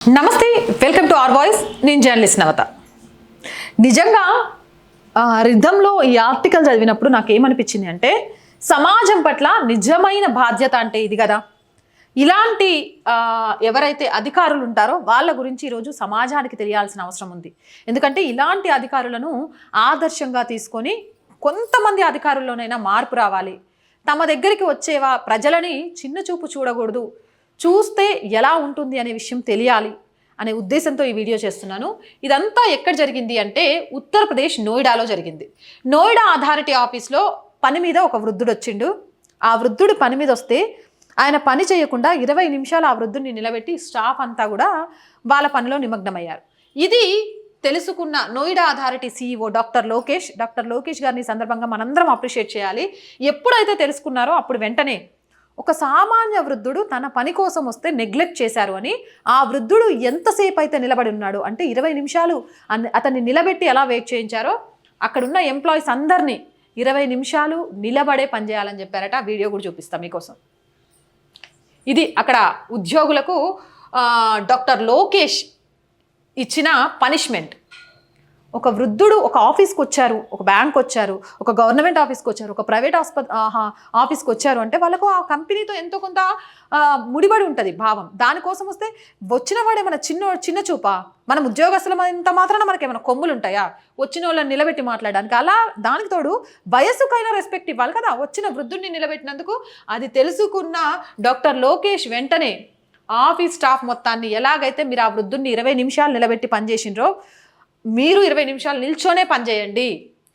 నమస్తే welcome to R voice. నేను journalist Navata. నిజంగా రిధంలో ఈ ఆర్టికల్ చదివినప్పుడు నాకు ఏమనిపించింది అంటే సమాజం పట్ల నిజమైన బాధ్యత అంటే ఇది కదా. ఇలాంటి ఎవరైతే అధికారులు ఉంటారో వాళ్ళ గురించి ఈరోజు సమాజానికి తెలియాల్సిన అవసరం ఉంది. ఎందుకంటే ఇలాంటి అధికారులను ఆదర్శంగా తీసుకొని కొంతమంది అధికారుల్లోనైనా మార్పు రావాలి. తమ దగ్గరికి వచ్చేవా ప్రజలని చిన్న చూపు చూడకూడదు. చూస్తే ఎలా ఉంటుంది అనే విషయం తెలియాలి అనే ఉద్దేశంతో ఈ వీడియో చేస్తున్నాను. ఇదంతా ఎక్కడ జరిగింది అంటే ఉత్తరప్రదేశ్ నోయిడాలో జరిగింది. నోయిడా అథారిటీ ఆఫీస్లో పని మీద ఒక వృద్ధుడు వచ్చిండు. ఆ వృద్ధుడు పని మీద వస్తే ఆయన పని చేయకుండా ఇరవై నిమిషాలు ఆ వృద్ధుడిని నిలబెట్టి స్టాఫ్ అంతా కూడా వాళ్ళ పనిలో నిమగ్నమయ్యారు. ఇది తెలుసుకున్న Noida authority CEO doctor Lokesh. Doctor Lokesh గారిని సందర్భంగా మనందరం అప్రిషియేట్ చేయాలి. ఎప్పుడైతే తెలుసుకున్నారో అప్పుడు వెంటనే ఒక సామాన్య వృద్ధుడు తన పని కోసం వస్తే నెగ్లెక్ట్ చేశారు అని ఆ వృద్ధుడు ఎంతసేపు అయితే నిలబడి ఉన్నాడు అంటే ఇరవై నిమిషాలు అన్- అతన్ని నిలబెట్టి ఎలా వెయిట్ చేయించారో అక్కడున్న ఎంప్లాయీస్ అందరినీ ఇరవై నిమిషాలు నిలబడే పనిచేయాలని చెప్పారట. ఆ వీడియో కూడా చూపిస్తాం మీకోసం. ఇది అక్కడ ఉద్యోగులకు డాక్టర్ లోకేష్ ఇచ్చిన పనిష్మెంట్. ఒక వృద్ధుడు ఒక ఆఫీస్కి వచ్చారు ఒక బ్యాంక్ వచ్చారు ఒక గవర్నమెంట్ ఆఫీస్కి వచ్చారు ఒక ప్రైవేట్ ఆస్ప ఆఫీస్కి వచ్చారు అంటే వాళ్ళకు ఆ కంపెనీతో ఎంతో కొంత ముడిపడి ఉంటుంది భావం. దానికోసం వస్తే వచ్చిన వాడే మన చిన్న చిన్న చూపా? మనం ఉద్యోగస్తులం ఇంత మాత్రాన మనకి ఏమైనా కొమ్ములు ఉంటాయా? వచ్చిన వాళ్ళని నిలబెట్టి మాట్లాడడానికి అలా దానికి తోడు వయస్సుకైనా రెస్పెక్ట్ ఇవ్వాలి కదా? వచ్చిన వృద్ధుడిని నిలబెట్టినందుకు అది తెలుసుకున్న డాక్టర్ లోకేష్ వెంటనే ఆఫీస్ స్టాఫ్ మొత్తాన్ని ఎలాగైతే మీరు ఆ వృద్ధుడిని ఇరవై నిమిషాలు నిలబెట్టి పనిచేసినరో మీరు ఇరవై నిమిషాలు నిల్చోనే పనిచేయండి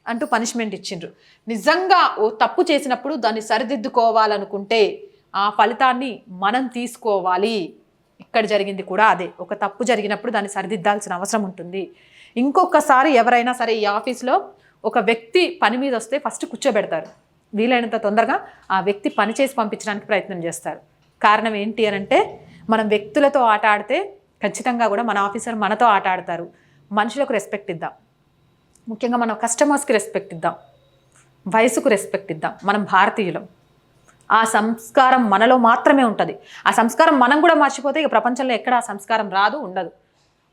అంటూ పనిష్మెంట్ ఇచ్చిండ్రు. నిజంగా ఓ తప్పు చేసినప్పుడు దాన్ని సరిదిద్దుకోవాలనుకుంటే ఆ ఫలితాన్ని మనం తీసుకోవాలి. ఇక్కడ జరిగింది కూడా అదే. ఒక తప్పు జరిగినప్పుడు దాన్ని సరిదిద్దాల్సిన అవసరం ఉంటుంది. ఇంకొకసారి ఎవరైనా సరే ఈ ఆఫీస్లో ఒక వ్యక్తి పని మీద వస్తే ఫస్ట్ కూర్చోబెడతారు. వీలైనంత తొందరగా ఆ వ్యక్తి పని చేసి పంపించడానికి ప్రయత్నం చేస్తారు. కారణం ఏంటి అని అంటే మనం వ్యక్తులతో ఆట ఆడితే ఖచ్చితంగా కూడా మన ఆఫీసర్ మనతో ఆట ఆడతారు. మనుషులకు రెస్పెక్ట్ ఇద్దాం. ముఖ్యంగా మన కస్టమర్స్కి రెస్పెక్ట్ ఇద్దాం. వయసుకు రెస్పెక్ట్ ఇద్దాం. మనం భారతీయులం. ఆ సంస్కారం మనలో మాత్రమే ఉంటుంది. ఆ సంస్కారం మనం కూడా మర్చిపోతే ఇక ప్రపంచంలో ఎక్కడ ఆ సంస్కారం రాదు ఉండదు.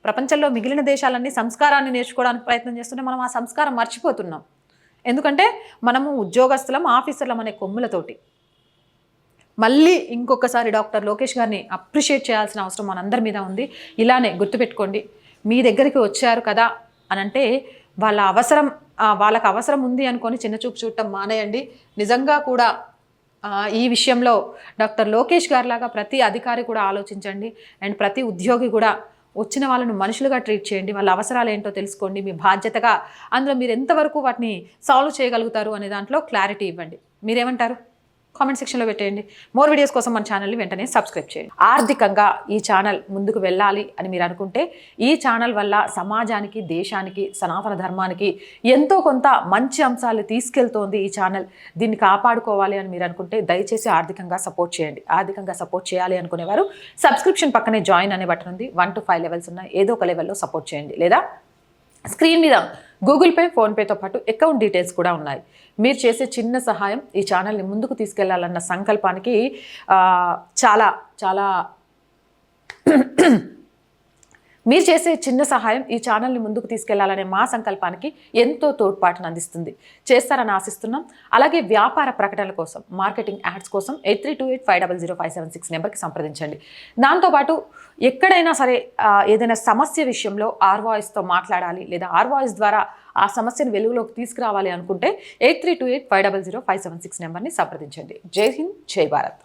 ప్రపంచంలో మిగిలిన దేశాలన్నీ సంస్కారాన్ని నేర్చుకోవడానికి ప్రయత్నం చేస్తుంటే మనం ఆ సంస్కారం మర్చిపోతున్నాం. ఎందుకంటే మనము ఉద్యోగస్తులం ఆఫీసర్లం అనే కొమ్ములతోటి. మళ్ళీ ఇంకొకసారి డాక్టర్ లోకేష్ గారిని అప్రిషియేట్ చేయాల్సిన అవసరం మనందరి మీద ఉంది. ఇలానే గుర్తుపెట్టుకోండి. మీ దగ్గరికి వచ్చారు కదా అని అంటే వాళ్ళ అవసరం వాళ్ళకి అవసరం ఉంది అనుకొని చిన్న చూపు చూడటం మానేయండి. నిజంగా కూడా ఈ విషయంలో డాక్టర్ లోకేష్ గారిలాగా ప్రతి అధికారి కూడా ఆలోచించండి. అండ్ ప్రతి ఉద్యోగి కూడా వచ్చిన వాళ్ళను మనుషులుగా ట్రీట్ చేయండి. వాళ్ళ అవసరాలు ఏంటో తెలుసుకోండి. మీ బాధ్యతగా అందులో మీరు ఎంతవరకు వాటిని సాల్వ్ చేయగలుగుతారు అనే దాంట్లో క్లారిటీ ఇవ్వండి. మీరేమంటారు? కామెంట్ సెక్షన్లో పెట్టేయండి. మోర్ వీడియోస్ కోసం మన ఛానల్ని వెంటనే సబ్స్క్రైబ్ చేయండి. ఆర్థికంగా ఈ ఛానల్ ముందుకు వెళ్ళాలి అని మీరు అనుకుంటే ఈ ఛానల్ వల్ల సమాజానికి దేశానికి సనాతన ధర్మానికి ఎంతో కొంత మంచి అంశాలు తీసుకెళ్తోంది ఈ ఛానల్. దీన్ని కాపాడుకోవాలి అని మీరు అనుకుంటే దయచేసి ఆర్థికంగా సపోర్ట్ చేయండి. ఆర్థికంగా సపోర్ట్ చేయాలి అనుకునేవారు సబ్స్క్రిప్షన్ పక్కనే జాయిన్ అనే బటన్ ఉంది. వన్ టు ఫైవ్ లెవెల్స్ ఉన్నాయి. ఏదో ఒక లెవెల్లో సపోర్ట్ చేయండి. లేదా స్క్రీన్ మీద గూగుల్ పే ఫోన్పేతో పాటు అకౌంట్ డీటెయిల్స్ కూడా ఉన్నాయి. మీరు చేసే చిన్న సహాయం ఈ ఛానల్ని ముందుకు తీసుకెళ్ళాలన్న సంకల్పానికి చాలా చాలా మీరు చేసే చిన్న సహాయం ఈ ఛానల్ని ముందుకు తీసుకెళ్ళాలనే మా సంకల్పానికి ఎంతో తోడ్పాటును అందిస్తుంది. చేస్తారని ఆశిస్తున్నాం. అలాగే వ్యాపార ప్రకటనల కోసం మార్కెటింగ్ యాడ్స్ కోసం eight three two eight five double zero five seven six నెంబర్కి సంప్రదించండి. దాంతోపాటు ఎక్కడైనా సరే ఏదైనా సమస్య విషయంలో ఆర్ వాయిస్తో మాట్లాడాలి లేదా ఆర్ వాయిస్ ద్వారా ఆ సమస్యను వెలుగులోకి తీసుకురావాలి అనుకుంటే eight three two eight five double zero five seven six నెంబర్ని సంప్రదించండి. జై హింద్ జై భారత్.